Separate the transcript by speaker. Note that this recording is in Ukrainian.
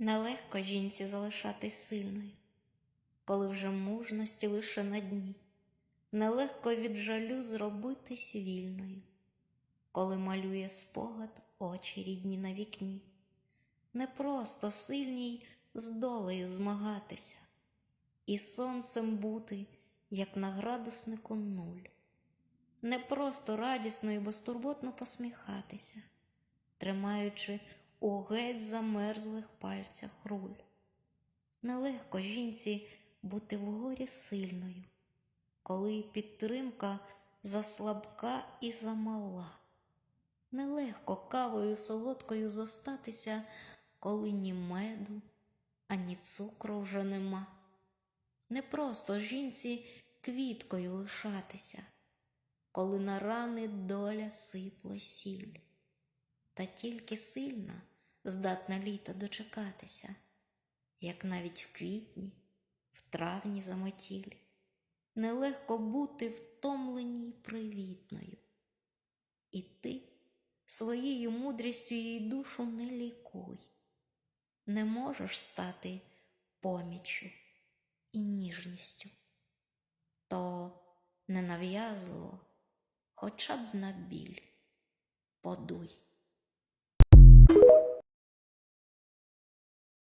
Speaker 1: Нелегко жінці залишатись сильною, коли вже мужності лише на дні, нелегко від жалю зробитись вільною, коли малює спогад очі рідні на вікні, не просто сильній з долею змагатися, і сонцем бути, як на градуснику нуль, не просто радісно і безтурботно посміхатися, тримаючи у геть замерзлих пальцях руль. Нелегко жінці бути вгорі сильною, коли підтримка заслабка і замала. Нелегко кавою солодкою зостатися, коли ні меду, ані цукру вже нема. Не просто жінці квіткою лишатися, коли на рани доля сипле сіль, та тільки сильна здатна літа дочекатися, як навіть в квітні, в травні заметіль. Нелегко бути втомленій привітною. І ти своєю мудрістю її душу не лікуй, не можеш стати поміччю і ніжністю, то ненав'язливо, хоча б на біль подуй.